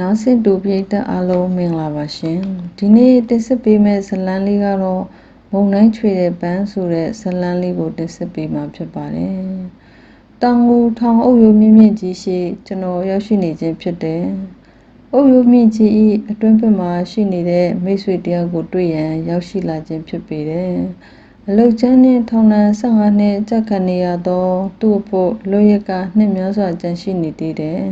နားဆင်တူပရိသတ်အားလုံးမင်္ဂလာပါရှင်ဒီနေ့တင်ဆက်ပေးမယ့်ဇတ်လန်းလေးကတော့မုံတိုင်းချွေတဲ့ပန်းဆိုတဲ့ဇတ်လန်းလေးကိုတင်ဆက်ပေးမှာဖြစ်ပါတယ်တောင်ကိုထောင်အုပ်ရိုးမြင့်မြင့်ကြီးရှိကျွန်တော်ရောက်ရှိနေခြင်းဖြစ်တယ်အုပ်ရိုးမြင့်ကြီးဤအတွင်းဘက်မှာရှိနေတဲ့မိတ်ဆွေတယောက်ကိုတွေ့ရန်ရောက်ရှိလာခြင်းဖြစ်ပေတယ်အလုတ်ချမ်းနှင့်ထောင်နှံ15နှစ်ကြက်ခံနေရသောသူ့အဖို့လွရက်ကနှစ်များစွာကြန့်ရှိနေသေးတယ်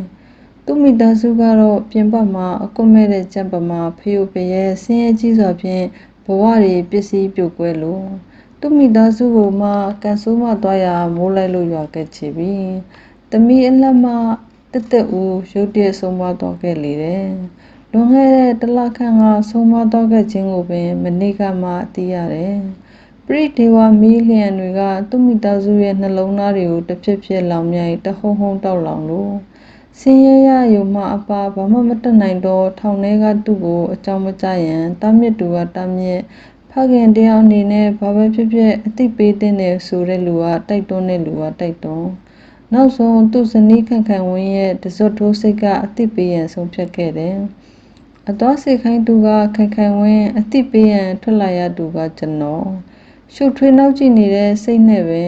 သူမိသားစုကတော့ ပြင်ပမှာ အကွတ်မဲ့တဲ့ ကြံပမာဖျို့ဖျဲဆင်းရဲကြီးစွာဖြင့် ဘဝတွေပစ္စည်းပြုတ်ကွဲလို့သူမိသားစုကိုမှကန်ဆိုးမှသွားရမိုးလိုက်လို့ ရွာခဲ့ချပြီတမီအလက်မှတက်တက်ဦး ရုတ်တရက် ဆုံးမသွားခဲ့လေတယ်လွန်ခဲ့တဲ့တလခန့်က ဆုံးမသွားခဲ့ခြင်းကိုပင် မနေ့ကမှ သိရတယ် ပရိဒေဝမီးလျံတွေက သူမိသားစုရဲ့ နှလုံးသားတွေကိုတစ်ဖြစ်ဖြစ်လောင်မြိုက် တဟုံဟုံတောက်လောင်လို့ ဆင်းရဲရယုံမှအပါဘာမှမတတ်နိုင်တော့ထောင်ထဲကသူ့ကို အကြောင်းမကြရန် တာမြစ်သူက တာမြစ် ဖခင်တယောက်အနေနဲ့ ဘာပဲဖြစ်ဖြစ် အသိပေးတဲ့နယ်ဆိုတဲ့လူက တိုက်တွန်းတဲ့လူက တိုက်တွန်း နောက်ဆုံး သူ့ဇနီးခန့်ခန့်ဝင်းရဲ့တစွတ်ထိုးစိတ်က အသိပေးရန် ဆုံးဖြတ်ခဲ့တယ်အတော်စိတ်ခိုင်းသူကခန့်ခန့်ဝင်း အသိပေးရန် ထွက်လာရသူက ကျွန်တော် ရှုပ်ထွေးနောက်ကြည့်နေတဲ့ စိတ်နဲ့ပဲ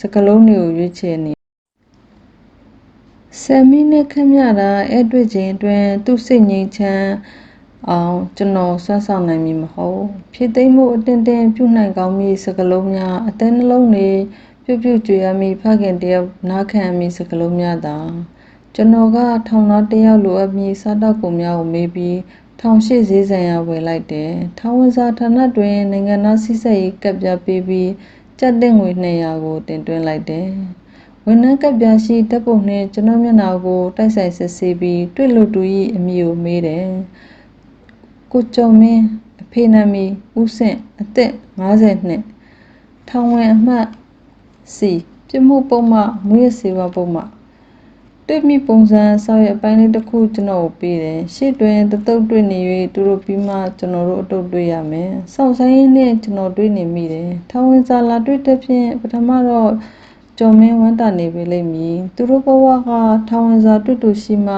စကလုံးတွေကို ရွေးချယ်နေ ဆယ်မိနစ်ခန့်မြတာအဲ့တွေ့ခြင်းအတွင်း သူ့စိတ်ငြိမ်ချမ်းအောင် ကျွန်တော်ဆွမ်းဆောင်နိုင်မည်မဟုတ် ဖြစ်သိမ်းမှုအတင်းတင်းပြုနိုင်ကောင်းမည်စကလုံးများ အသေးနှလုံးတွေပြုတ်ပြုတ်ကြွေရမည်ဖခင်တယောက် နားခံမည်စကလုံးများသာ ကျွန်တော်က ထောင်သားတယောက်လိုအပ်မည်စားတော့ကုန်များကိုမေးပြီး ထောင်ရှိဈေးဆိုင်ရဝယ်လိုက်တယ်။ထောင်ဝင်စာဌာနတွင် နိုင်ငံသားစစ်ဆက်ရေးကပ်ပြပေးပြီးကြက်တဲ့ငွေ200ကို တင်သွင်းလိုက်တယ်။ ဝန်ထမ်းကပ်ပြားရှိဓာတ်ပုံနှင့် ကျွန်တော်မျက်နှာကို တိုက်ဆိုင်စစ်ဆေးပြီး တွေ့လို့တူ၏အမည်ကို မေးတယ်။ကိုကျော်မင်း အဖေနာမည် ဦးဆင့် အသက်50နှစ်ထောင်ဝင်အမှတ်စီပြမှုပုံမှမွေးစေဝပုံမှတွေ့မိပုံစံဆောက်ရအပိုင်းလေးတစ်ခု ကျွန်တော်ကို ပေးတယ် ရှေ့တွင်တတုတ်တွေ့နေ၍သူတို့ပြီးမှ ကျွန်တော်တို့ အတုတ်တွေ့ရမယ် စောင့်ဆိုင်ရင်းနဲ့ကျွန်တော် တွေ့နေမိတယ် ထောင်ဝင်စာ လာတွေ့တဲ့ဖြင့် ပထမတော့ ကျော်မင်းဝမ်းတာနေပေလိမ့်မည်သူတို့ဘဝကထောင်ဝင်စာတွေ့တူရှိမှ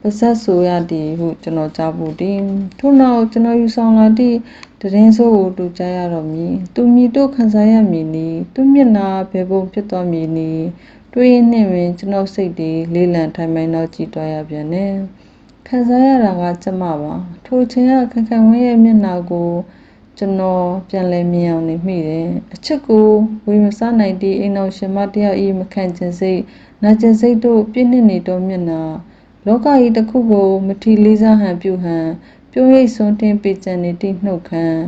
ပါဇက်ဆိုရသည်ဟုကျွန်တော်ကြားဘူးသည်ထို့နောက်ကျွန်တော်ယူဆောင်လာသည့်တရင်ဆိုးကိုတူကြားရတော့မည်သူမြည်တို့ခံစားရမည်နီသူမျက်နာဘယ်ပုံဖြစ်သွားမည်နီတွေးရင်းနှင့်ပင်ကျွန်တော်စိတ်တွေလေးလံထိုင်မိုင်းတော့ကြည့်သွားရပြန်တယ်ခံစားရတာကကျမပါထိုချိန်ကခက်ခန့်ဝင်းရဲ့မျက်နှာကို ကျွန်တော်ပြန်လဲမြင်အောင်နေမိတယ်အချစ်ကိုဝေမစားနိုင်သည့်အိမ်တော်ရှင်မတယောက်ဤမခံကျင်စိတ်နာကျင်စိတ်တို့ပြည့်နှစ်နေတော့မျက်နှာလောကကြီးတစ်ခုကိုမထီလေးစားဟန်ပြုဟန်ပြုံးရိပ်စွန်းတင်ပေကြံနေသည့်နှုတ်ခမ်း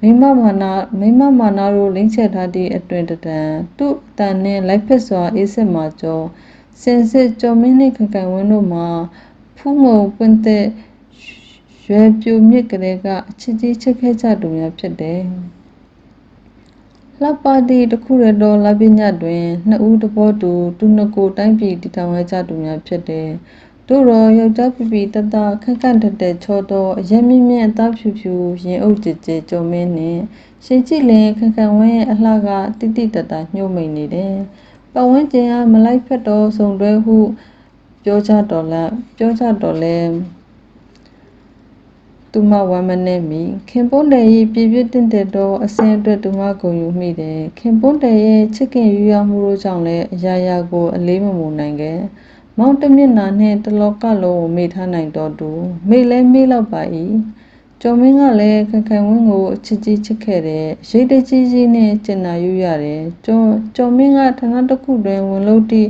မိမမာနာမိမမာနာတို့လိမ့်ချက်ထားသည့်အတွင်တတန်သူ့အတန်နှင့်လိုက်ဖက်စွာအေးစစ်မှာကျော်စင်စစ်ကျော်မင်းနှင့်ခကန်ဝင်းတို့မှာဖူးငုံပွင့်တဲ့ ရွယ်ပြိုမြစ်ကလေးကအချစ်ကြီးချစ်ခဲ့ကြသူများဖြစ်တယ်လှပသည့်တခုရတော်လပညာတွင်နှစ်ဦးတဘောတူသူနှစ်ကိုတိုင်းပြည်တည်ထောင်ရကြသူများဖြစ်တယ်တို့တော့ယောက်ျားပြပြတတခက်ခန့်တက်တက်ချောတော့အရင်မြင့်မြင့်အသားဖြူဖြူရင်အုပ်ကြကြကြုံမင်းနဲ့ရှင်ကြည့်လင်ခက်ခန့်ဝင်းရဲ့အလှကတိတိတတညှို့မိန်နေတယ်ပဝန်းကျင်ကမလိုက်ဖက်တော့စုံတွဲဟု ပြောကြတော်လဲပြောကြတော်လဲ သူမဝမ်းမနဲ့မိခင်ပွန်းတယ်၏ပြည့်ပြည့်တင့်တဲ့တော့အစင်အတွက်သူမဂုံယူမိတယ်ခင်ပွန်းတယ်ရဲ့ချစ်ခင်ယူရမှုတို့ကြောင့်လည်းအရာရာကိုအလေးမမူနိုင်ခဲ့မောင်တမျက်နာနှင့်တလောကလုံးကိုမေ့ထားနိုင်တော့သူမေ့လဲမေ့လောက်ပါ၏ကျော်မင်းကလည်းခက်ခိုင်ဝင်းကိုအချစ်ကြီးချစ်ခဲ့တယ်ရိတ်တကြီးကြီးနဲ့ကျင်နာယူရတယ်ကျော်ကျော်မင်းကဌာနတစ်ခုတွင်ဝင်လို့တိ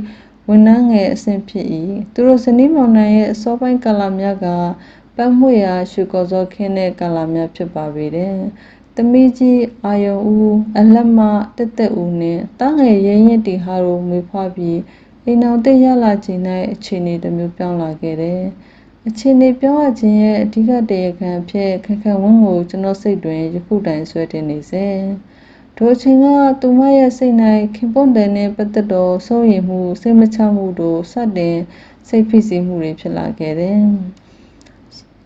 ဝန်နှန်းငယ်အဆင့်ဖြစ်၏သူတို့ဇနီးမောင်နှံရဲ့အစောပိုင်းကာလများက ပန်းမွေရာရွှေကော်စောခင်းတဲ့ကာလများဖြစ်ပါပေတယ်။သမီးကြီးအာယုံဦးအလက်မတက်တက်ဦးနဲ့တားငယ်ရင်းရင်တီဟာတို့မွေးဖွားပြီးအိမ်အောင်တက်ရလာခြင်း၌အခြေအနေတစ်မျိုးပြောင်းလာခဲ့တယ်။အခြေအနေပြောင်းရခြင်းရဲ့အဓိကတရားခံဖြစ်ခက်ခက်ဝန်းကိုကျွန်တော်စိတ်တွင်ယခုတိုင်ဆွဲတင်နေစေ။ထိုချိန်ကသူမရဲ့စိတ်၌ခင်ပွန်တယ်နှင့်ပတ်သက်သောစိုးရိမ်မှုစိတ်မချမှုတို့စတင်စိတ်ဖိစီးမှုတွေဖြစ်လာခဲ့တယ်။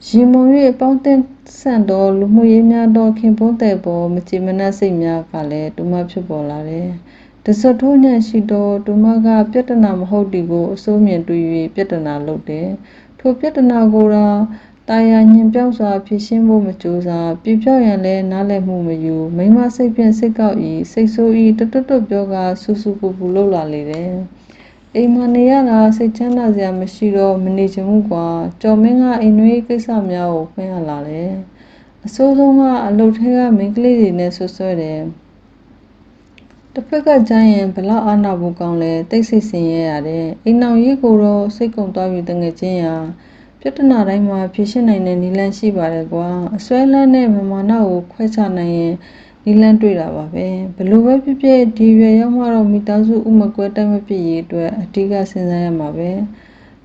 ရီမုံ၍ပေါင်းတင်ဆန့်သော လူမှုရေးများသော ခင်ပွန်းတဲ့ပေါ်မချေမနှက်စိတ်များကလည်းဒုမဖြစ်ပေါ်လာတယ်။တစထိုးညံ့ရှိသောဒုမက ပြတနာမဟုတ်ဒီကိုအစိုးမြင်တွေ့၍ပြတနာလုပ်တယ်။ထိုပြဿနာကိုတော့တာယာညင်ပြောက်စွာ ဖြေရှင်းဖို့မကြိုးစား ပြပြောက်ရန်လည်း နားလည်မှုမယူ မိမစိတ်ဖြင့်စိတ်ကောက်ဤစိတ်ဆိုးဤတွတ်တွတ်တွတ်ပြောကဆူဆူပူပူလှုပ်လာလေတယ် အိမ်မနေရတာ စိတ်ချမ်းသာစရာမရှိတော့ မနေချင်ဘူးကွာ ကျော်မင်းက အိမ်နွေးကိစ္စများကို ဖွင့်ရလာတယ် အဆိုးဆုံးက အလုပ်ထဲက မိန်းကလေးတွေနဲ့ဆွဆွဲတယ် တစ်ဖက်ကကြမ်းရင်ဘလောက် အာနာဖို့ကောင်းလဲတိတ်ဆိတ်ဆင်ရရတယ် အိမ်အောင်ရေးကိုတော့ စိတ်ကုံသွားပြီးတငယ်ချင်းရာ ပြဿနာတိုင်းမှာ ဖြေရှင်းနိုင်တဲ့နည်းလမ်းရှိပါတယ်ကွာ အစွဲလန်းနဲ့မမာနကို ခွဲခြားနိုင်ရင် နည်းလမ်းတွေ့တာပါပဲဘလို့ပဲဖြစ်ဖြစ်ဒီရွယ်ရောက်မှတော့မိသားစုဥမကွဲတိုက်မဖြစ်ရေးအတွက်အဓိကစဉ်းစားရမှာပဲ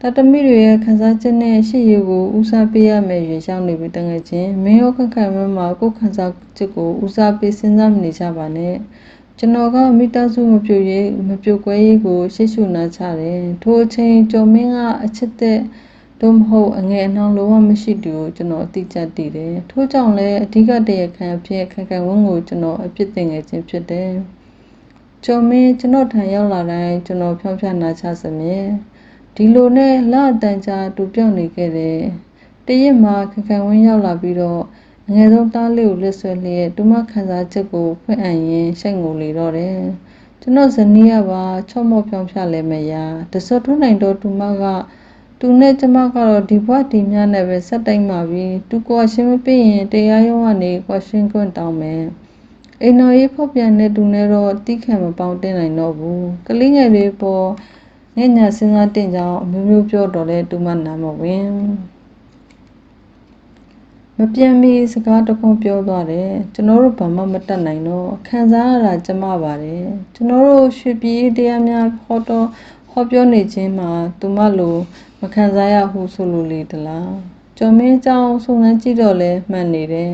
တတမိတွေရဲ့ခန်းစားချက်နဲ့ရှေ့ရကိုဦးစားပေးရမယ်ရွေရောက်နေပြီတငယ်ချင်းမင်းရောခက်ခက်မမှာကိုယ်ခန်းစားချက်ကိုဦးစားပေးစဉ်းစားမနေကြပါနဲ့ကျွန်တော်ကမိသားစုမပြိုရေးမပြိုကွဲရေးကိုရှေ့ရှုနာချတယ်ထိုအချိန်ကျော်မင်းကအချစ်တဲ့ သို့မဟုတ် အငယ်အနှောင်းလုံးဝမရှိတူကို ကျွန်တော် အတိအကျတည်တယ် ထို့ကြောင့်လည်း အဓိကတရခံအဖြစ်ခက်ခက်ဝန်းကို ကျွန်တော် အပြစ်တင်ငယ်ခြင်းဖြစ်တယ် ကျော်မင်း ကျွန်တော်ထံရောက်လာတိုင်း ကျွန်တော်ဖြောင်းဖြနာချစမြဲ ဒီလိုနဲ့ လအတန်ကြာ တူပြောင်းနေခဲ့တယ်တရက်မှာခက်ခက်ဝန်းရောက်လာပြီးတော့ အငယ်ဆုံးတားလေးကို လက်ဆွဲလျက်တူမခံစားချက်ကို ဖွင့်အံ့ရင်ရှိတ်ငိုလေတော့တယ် ကျွန်တော်ဇနီးရပါ ချော့မော့ဖြောင်းဖြလဲမရတစောထွန်းနိုင်တော့တူမက သူနဲ့ကျမကတော့ဒီဘွားဒီမြနဲ့ပဲဆက်တိုင်းပါပြီသူကွာရှင်းမပြရင်တရားရုံးကနေကွာရှင်းခွင့်တောင်းမယ်အိမ်တော်ရေးဖောက်ပြန်တဲ့သူနဲ့တော့တိခံမပေါင်းတင်နိုင်တော့ဘူးကလေးငယ်လေးပေါ်ငဲ့ညာစဉ်းစားတင်ကြောင်းအမျိုးမျိုးပြောတော့လဲတူမနာမဝင်မပြန်မီစကားတခုပြောသွားတယ်ကျွန်တော်တို့ဘာမှမတတ်နိုင်တော့ခံစားရတာကျမပါတယ်ကျွန်တော်တို့ရွှေပြည်တရားများဟောတော့ ဟောပြောနေခြင်းမှာသူမလိုမခံစားရဘူးဆိုလိုလေတလားကျော်မင်းကြောင့်စုံစမ်းကြည့်တော့လဲမှန်နေတယ်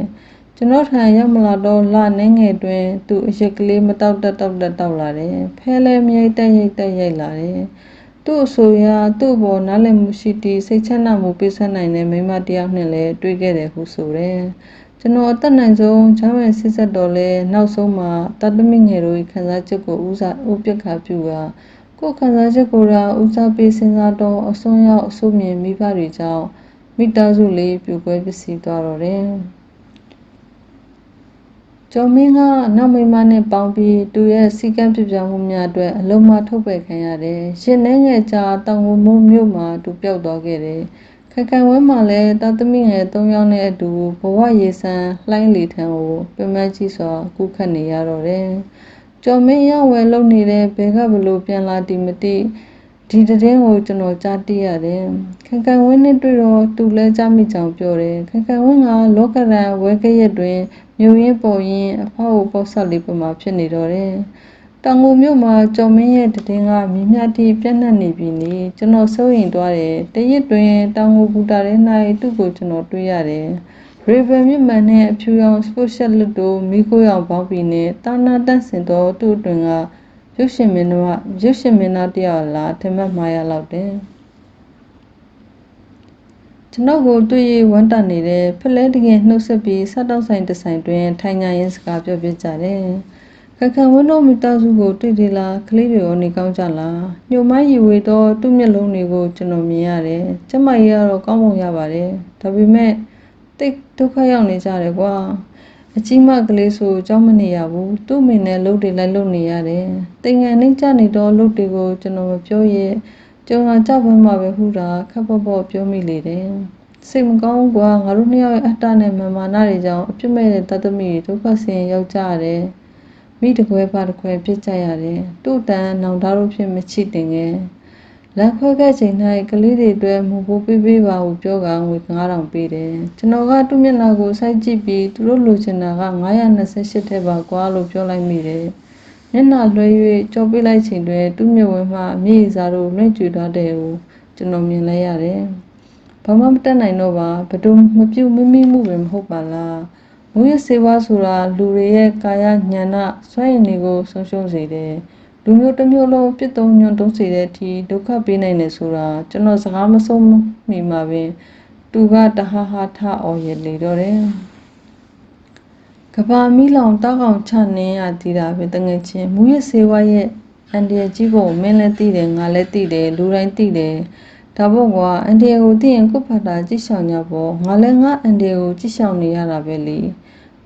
ကျွန်တော်ထံရောက်မလာတော့လနှင်းငယ်တွင် သူအရက်ကလေးမတောက်တက်တောက်တက်တောက်လာတယ်ဖဲလဲမြိတ်တက်ရိတ်တက်ရိုက်လာတယ်သူ့အဆိုအရသူ့ဘောနားလည်မှုရှိတီစိတ်ချမ်းသာမှုပေးဆက်နိုင်တဲ့မိမတယောက်နဲ့လည်းတွေ့ခဲ့တယ်ဟုဆိုတယ်ကျွန်တော်အသက်နိုင်ဆုံးချမ်းဝင်စစ်ဆက်တော်လဲနောက်ဆုံးမှာတတ်သမီငယ်တို့ခံစားချက်ကိုဥစားဥပက္ခပြုက ကိုယ်ခံစားချက်ကိုယ်ရာဦးစားပေးစဉ်းစားတော့အစွန်းရောက်အဆုမြင်မိဘတွေကြောင့်မိသားစုလေးပြိုကွဲပစ္စည်းသွားတော့တယ်ကျော်မင်းကနောက်မိမနဲ့ပေါင်းပြီးသူရဲ့စီကံပြပြောင်းမှုများအတွက်အလုံးမထုတ်ပယ်ခံရတယ်။ရှင်နှဲငယ်ကြာတောင်ဝမိုးမြို့မှာသူပျောက်သွားခဲ့တယ်။ခိုင်ခိုင်ဝဲမှာလည်းတာသမီငယ်၃ယောက်နဲ့အတူဘဝရေဆန်းလှိုင်းလီထံကိုပြမကြီးစွာကူးခတ်နေရတော့တယ်။ ကျော်မင်းရောက်ဝဲလုံနေတဲ့ဘဲကဘလို့ပြန်လာတီမတိဒီတည်င်းကိုကျွန်တော်ကြားသိရတယ်။ခိုင်ခိုင်ဝင်းနဲ့တွေ့တော့သူလည်းကြားမိကြောင်ပြောတယ်။ခိုင်ခိုင်ဝင်းကလောကရန်ဝဲကရက်တွင်မြို့ရင်းပေါ်ရင်းအဖောက်ပေါက်ဆက်လေးပမာဖြစ်နေတော့တယ်။တောင်ငူမြို့မှာကျော်မင်းရဲ့တည်င်းကမြမြတိပြန့်နှံ့နေပြီနေကျွန်တော်စိုးရင်သွားတယ်။တရက်တွင်တောင်ငူဘူတာထဲ၌သူ့ကိုကျွန်တော်တွေ့ရတယ်။ River မြစ်မှန်နဲ့အဖြူရောင် special လွတ်တို့မိခိုးရောင်ပေါင်းပြီးနဲ့တာနာတန့်စင်သောသူ့အတွင်ကရုပ်ရှင်မင်းတို့ကရုပ်ရှင်မင်းသားတယောက်လားထင်မှတ်မှားရလောက်တယ်ကျွန်တော်ကိုတွေ့ရဝမ်းတနေတဲ့ဖလဲတကယ်နှုတ်ဆက်ပြီးစတောက်ဆိုင်တဆိုင်တွင်ထိုင်ညာရင်းစကားပြောပြကြတယ်ခက်ခဝင်းတို့မိသားစုကိုတွေ့တယ်လားကလေးတွေရောနေကောင်းကြလားညိုမိုင်းရီဝေတော့သူ့မျက်လုံးတွေကိုကျွန်တော်မြင်ရတယ်ကျမကြီးကတော့ကောင်းပုံရပါတယ်ဒါပေမဲ့ တိတ်ဒုက္ခရောက်နေကြတယ်ကွာအကြီးမကလေးဆိုကြောက်မနေရဘူးသူ့မိနဲ့လှုပ်တွေလိုက်လှုပ်နေရတယ်တင်ငန်နှိမ့်ချနေတော့လှုပ်တွေကိုကျွန်တော်မပြောရဲ့ကျုံကကြောက်ဘမ်းမှာပဲဟူတာခက်ပေါ့ပေါ့ပြောမိလေတယ်စိတ်မကောင်းကွာငါတို့နှစ်ယောက်ရဲ့အတ္တနဲ့မမာနတွေကြောင့်အပြစ်မဲ့တဲ့တတ်သမီးတွေဒုက္ခဆင်းရောက်ကြရတယ်မိတကွဲပါတကွဲပြစ်ကြရတယ်တူတန်နောင်တတို့ဖြစ်မချစ်တင်ငယ် လက်ခွဲခဲ့ချိန်၌ကလေးတွေအတွက်မဖို့ပေးပေးပါဟုပြောကငွေ9000ပေးတယ်ကျွန်တော်ကသူ့မျက်နှာကိုစိုက်ကြည့်ပြီးသူတို့လိုချင်တာက928ထဲပါကွာလို့ပြောလိုက်မိတယ်မျက်နှာလွှဲ၍ကြောပေးလိုက်ချိန်တွင်သူ့မျက်ဝန်းမှမြေစားတို့လွင့်ကျူထားတဲ့ကိုကျွန်တော်မြင်လိုက်ရတယ်ဘာမှမတတ်နိုင်တော့ပါဘဒုမပြုတ်မမိမှုပဲမဟုတ်ပါလားမူရစေဝါဆိုတာလူတွေရဲ့ကာယဉာဏစွမ်းရည်တွေကိုဆုံးရှုံးစေတယ် လူမျိုးတစ်မျိုးလုံးပြစ်သုံးညွန့်တုံးစေတဲ့အထိဒုက္ခပေးနိုင်တယ်ဆိုတာကျွန်တော်စကားမဆုံးမိမှာပင် သူကတဟဟာထအော်ရလေတော့တယ်ကဘာမီလောင်တောက်ကောင်ချနင်းရသေးတာပဲတငယ်ချင်းမူရစေဝါရဲ့အန်ဒီယကြီးကိုမင်းလည်းသိတယ်ငါလည်းသိတယ်လူတိုင်းသိတယ်ဒါဒါပေါ့ကွာအန်ဒီကိုသိရင်ကို့ဖတ်တာကြည့်ဆောင်ကြပေါ့ငါလည်းငါအန်ဒီကိုကြည့်ဆောင်နေရတာပဲလေ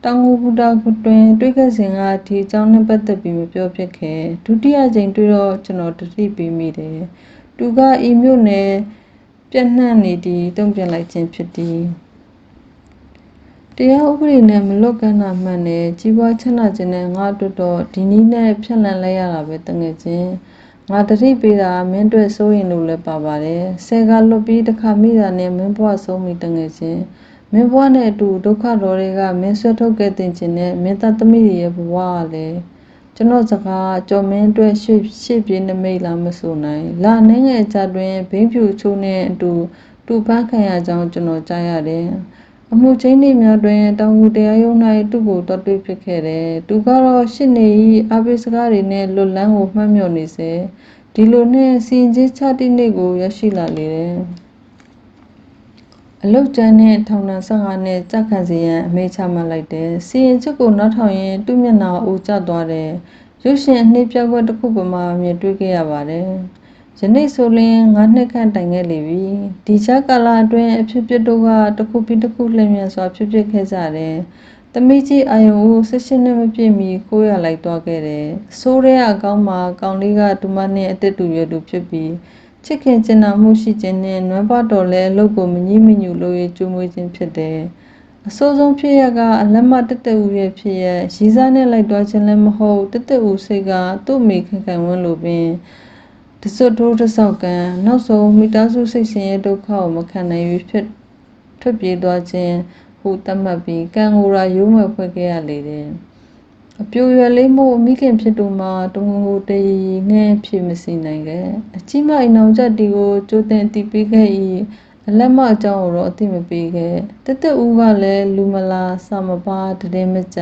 တောင်ကိုဘူတာကိုတွင် တွေ့ခဲ့စဉ်ကဒီအကြောင်းနဲ့ပတ်သက်ပြီးမပြောဖြစ်ခဲ့ဒုတိယကြိမ်တွေ့တော့ကျွန်တော်တတိပေးမိတယ်သူကဤမြို့နယ်ပြန့်နှံ့နေသည်တုံ့ပြန်လိုက်ခြင်းဖြစ်သည်တရားဥပဒေနဲ့မလွတ်ကန့်တာမှန်တယ်ကြီးပွားချမ်းသာခြင်းနဲ့ငါတို့တော့ဒီနည်းနဲ့ဖြတ်လန်းလိုက်ရတာပဲတငယ်ချင်းငါတတိပေးတာမင်းတို့စိုးရင်လို့လည်းပါပါတယ်ဆယ်ကလွတ်ပြီးတစ်ခါမိတာနဲ့မင်းဘွားဆုံးပြီတငယ်ချင်း မင်းဘွားနဲ့အတူဒုက္ခတော်တွေက မင်းဆွဲထုတ်ခဲ့တင်ခြင်းနဲ့ မင်းသားသမီးတွေရဲ့ဘဝကလည်းကျွန်တော်စကားကြော်မင်းအတွက်ရှေ့ရှေ့ပြေးနမိတ်လာမဆိုနိုင်လာနေငယ်ကြတွင်ဘိန်းဖြူချိုးနဲ့အတူတူပန်းခံရကြောင်းကျွန်တော်ကြားရတယ်အမှုချင်းတွေများတွင်တောင်ကူတရားရုံး၌သူ့ကိုတော်တွေ့ဖြစ်ခဲ့တယ်။သူကတော့ရှစ်နေဤအပိစကားတွေနဲ့လွတ်လန်းကိုမှတ်မြော်နေစေ။ဒီလိုနဲ့စီရင်ချင်းချတိနေ့ကိုရရှိလာလေတယ်။ အလုတ်ကျန်းနဲ့ထောင်ဒဏ်15နှစ်ကြာခံစီရန်အမိန့်ချမှတ်လိုက်တယ်။စီရင်ချက်ကိုနောက်ထောင်ရင်သူ့မျက်နှာအိုကျသွားတယ်။ရုပ်ရှင်အနှိမ့်ပြကွက်တစ်ခုပမာမြင်တွေ့ခဲ့ရပါတယ်။ယနေ့ဆိုလျင်ငါနှစ်ခန့်တိုင်ခဲ့လေပြီဒီချကာလအတွင်းအဖြစ်ဖြစ်တို့ကတစ်ခုပြီးတစ်ခုလျင်မြန်စွာဖြစ်ဖြစ်ခဲ့ကြတယ်သမီးကြီးအာယုံကို၁၈နှစ်မပြည့်မီကိုရလိုက်သွားခဲ့တယ်ဆိုးတဲ့အကောင်းမှာကောင်လေးကဒူမနှင့်အသက်တူရွယ်တူဖြစ်ပြီး ချစ်ခင်ကျင်နာမှုရှိခြင်းနှင့်နွမ်းပါတော်လဲအလုပ်ကိုမငြိမညူလို့ရကျွေးမွေးခြင်းဖြစ်တယ်အဆိုးဆုံးဖြစ်ရကအလက်မတက်တက်ဦးရဲ့ဖြစ်ရရီစားနဲ့လိုက်သွားခြင်းလည်းမဟုတ်တက်တက်ဦးစိတ်ကသူ့မိခင်ခံဝန်းလိုပင်တစွတ်ထိုးတစ်ဆောက်ကံနောက်ဆုံးမိသားစုစိတ်ဆင်းရဲဒုက္ခကိုမခံနိုင်၍ဖြစ်ထွက်ပြေးသွားခြင်းဟုသတ်မှတ်ပြီးကံကိုယ်ရာရိုးမွယ်ဖွဲ့ခဲ့ရလေတယ် အပြူရွယ်လေးမို့မိခင်ဖြစ်သူမှာတဝန်ကိုတည်ငဲဖြစ်မစီနိုင်ခဲ့အချိမအိမ်အောင်ချက်တီကိုကျိုးတင်တီးပေးခဲ့၏အလက်မအကြောင်းကိုတော့အသိမပေးခဲ့တက်တက်ဦးကလည်းလူမလာစာမပါတည်မကြ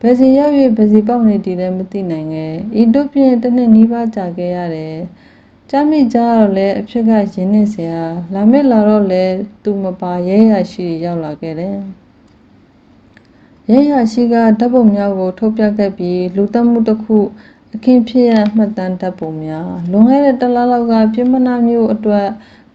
ဘယ်စီရောက်၍ဘယ်စီပေါက်နေတည်လည်းမသိနိုင်ခဲ့ဤတို့ဖြင့်တစ်နှစ်နီးပါးကြာခဲ့ရတယ်ကြမိကြတော့လဲအဖြစ်ကရင်းနေစရာလာမစ်လာတော့လဲသူမပါရဲရရှိရောက်လာခဲ့တယ် ရဲရရှိကဓာတ်ပုံများကို ထုတ်ပြခဲ့ပြီး လူသက်မှုတစ်ခု အခင်းဖြစ်ရမှတ်တမ်းဓာတ်ပုံများ လွန်ခဲ့တဲ့တစ်လလောက်ကပြမနာမျိုးအတွက်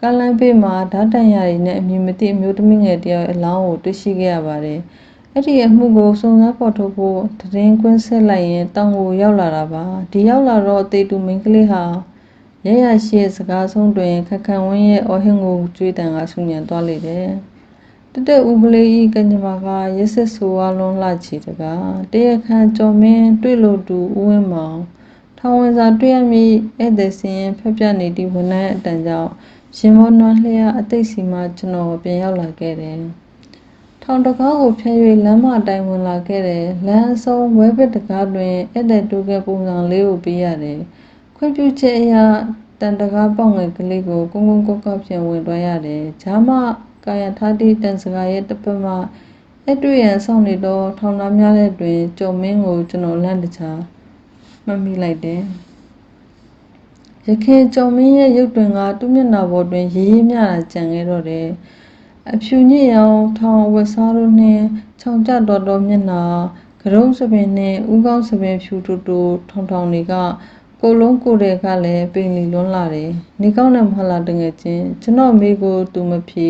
ကာလန်ပေမှာ ဓာတ်တန်ရာတွေနဲ့ အမည်မသိ အမျိုးသမီးငယ်တယောက်အလောင်းကို တွေ့ရှိခဲ့ရပါတယ်။အဲ့ဒီအမှုကို စုံစမ်းဖော်ထုတ်ဖို့ သတင်းကွင်းဆက်လိုက်ရင်တောင်ကိုရောက်လာတာပါ။ဒီရောက်လာတော့တေတူမင်းကလေးဟာရရရှိရဲ့စကားဆုံးတွင်ခက်ခန့်ဝင်းရဲ့အော်ဟင်ကိုကြွေးတန်ကဆူညံသွားလေတယ်။ တတက်ဦးကလေးဤကညမကရက်ဆက်ဆိုဝါလွန်လှချီတကားတရခန့်ကြော်မင်းတွေ့လို့တူဦးဝင်းမောင်ထောင်ဝင်စာတွေ့ရမည်ဧည့်သည်စင်ဖက်ပြနေသည့်ဝန်ထမ်းအတန်ကြောင့်ရှင်မောနွမ်းလျက်အသိစီမှကျွန်တော်ပြန်ရောက်လာခဲ့တယ်။ထောင်တကားကိုဖျက်၍လမ်းမအတိုင်းဝင်လာခဲ့တယ်။လမ်းအဆုံးဝဲဘက်တကားတွင်ဧည့်သည်တိုးကပုံစံလေးကိုပေးရတယ်။ခွင့်ပြုချက်အရတန်တကားပေါက်ငယ်ကလေးကိုကုန်းကုန်းကောက်ကောက်ဖြင့်ဝင်သွားရတယ်။ဂျာမ ကာယထားသည့်တန်စကားရဲ့တစ်ဖက်မှအဲ့တွေ့ရန်ဆောင်နေသောထောင်သားများတဲ့တွင်ကြုံမင်းကိုကျွန်တော်လန့်တခြားမှတ်မိလိုက်တယ်။ရခင်ကြုံမင်းရဲ့ရုပ်တွင်ကသူ့မျက်နှာပေါ်တွင်ရေးရေးမြတာကြံခဲ့တော့တယ်။အဖြူညစ်ရောင်ထောင်ဝက်စားတို့နှင့်ခြောင်ကျတော်တော်မျက်နှာကရုံးစပင်နှင့်ဥကောင်းစပင်ဖြူတူတူထောင်ထောင်တွေကကိုလုံးကိုတဲ့ကလည်းပိန်လီလွန်းလာတယ်။နေကောင်းတယ်မဟုတ်လားတငယ်ချင်းကျွန်တော်မိကိုသူမဖြေ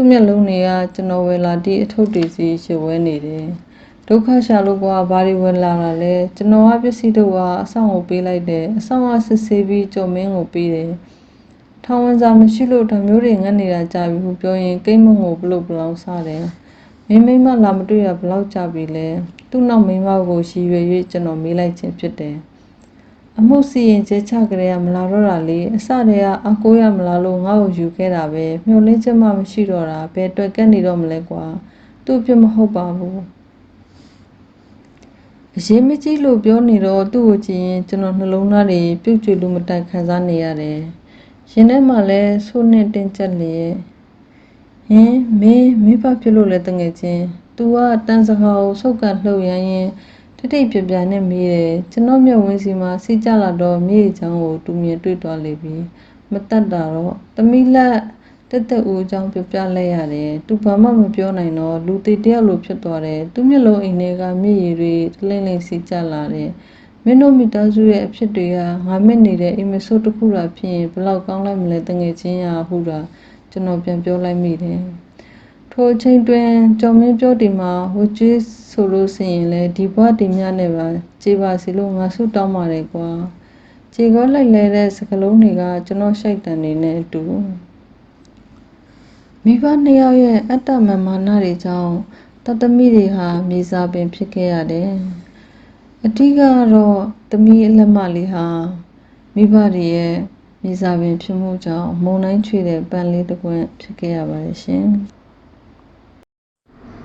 သူ့မျက်လုံးတွေကကျွန်တော်ဝယ်လာသည့်အထုပ်တွေစီရွှေဝဲနေတယ်။ဒုက္ခရှာလို့ကွာဘာတွေဝင်လာတာလဲကျွန်တော်ကပစ္စည်းတို့ကအဆောင်ကိုပေးလိုက်တယ်အဆောင်ကစစ်ဆေးပြီးကြုံမင်းကိုပေးတယ်။ထောင်ဝင်စာမရှိလို့ဓမျိုးတွေငတ်နေတာကြာပြီဟုပြောရင်ကိတ်မုံကိုဘလို့ဘလောင်စားတယ်။မင်းမိမလာမတွေ့ရဘလောက်ကြာပြီလဲ။သူ့နောက်မိမကိုရှည်ရွယ်၍ကျွန်တော်မေးလိုက်ခြင်းဖြစ်တယ်။ အမှုစီရင်ချက်ချကြရမလာတော့တာလေအစတည်းကအကိုရမလာလို့ငါ့ကိုယူခဲ့တာပဲမျောလင်းချက်မှမရှိတော့တာဘယ်အတွက်ကက်နေတော့မလဲကွာသူ့အပြစ်မဟုတ်ပါဘူးအရေးမကြီးလို့ပြောနေတော့သူ့ကိုကြည့်ရင်ကျွန်တော်နှလုံးသားတွေပြုတ်ကျွလို့မတိုက်ခံစားနေရတယ်ရင်ထဲမှာလဲဆိုးနဲ့တင်းကျပ်လေရဲ့ဟင်မင်းမိဘဖြစ်လို့လဲတငယ်ချင်း तू ကတန်စကားကိုဆုတ်ကန်လှုပ်ရမ်းရင် တိတ်တိတ်ပြပြနဲ့မေးတယ်ကျွန်တော်မျက်ဝန်းစီမှာစီးကြလာတော့မြေချောင်းကိုတူမြင်တွေ့သွားလေပြီမတတ်တာတော့တမိလက်တက်တက်ဦးအကြောင်းပြပြလိုက်ရတယ်သူဘာမှမပြောနိုင်တော့လူသေးတယောက်လိုဖြစ်သွားတယ်သူမျက်လုံးအိမ်ထဲကမြေရည်တွေတလင်းလင်းစီးကြလာတယ်မင်းတို့မိသားစုရဲ့အဖြစ်တွေကငါမက်နေတဲ့အိမ်မဆိုးတစ်ခုတာဖြစ်ရင်ဘယ်လောက်ကောင်းလိုက်မလဲတငယ်ချင်းရာဟုတာကျွန်တော်ပြန်ပြောလိုက်မိတယ် ထိုအချိန်တွင် ကျော်မင်းပြောဒီမှာဝကျွေးဆိုလို့ဆိုရင်လေဒီဘွားဒီမြနဲ့ပါကြည်ပါစီလို့ ငါဆုတောင်းပါတယ်ကွာ ကြေကောလိုက်လဲတဲ့ စကလုံးတွေက ကျွန်တော်ရှိုက်တန်နေနဲ့အတူ မိဘနှစ်ယောက်ရဲ့ အတ္တမမာနတွေကြောင့်တသမီတွေဟာ မြေစာပင်ဖြစ်ခဲ့ရတယ်။အဓိကကတော့ သမီးအလက်မလေးဟာ မိဘတွေရဲ့ မြေစာပင်ဖြစ်မှုကြောင့် မုံတိုင်းချွေတဲ့ ပန်းလေးတစ်ကွက်ဖြစ်ခဲ့ရပါတယ်ရှင်။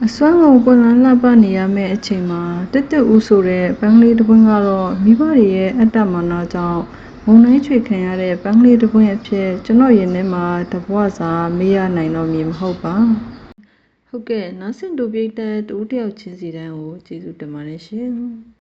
အစွမ်းကုန်ပွန်လန်းလှပနေရမယ့်အချိန်မှာတက်တက်ဦးဆိုတဲ့ပန်းလေးတစ်ပွင့်ကတော့မိဘတွေရဲ့အတ္တမာနကြောင့်မုံတိုင်းချွေခံရတဲ့ပန်းလေးတစ်ပွင့်အဖြစ်ကျွန်တော်ရင်ထဲမှာတဘွားစာမေးရနိုင်တော့မည်မဟုတ်ပါ။ဟုတ်ကဲ့နားဆင်တူပိတ်တဲ့တူတယောက်ချင်းစီတန်းကိုကျေးဇူးတင်ပါတယ်ရှင်။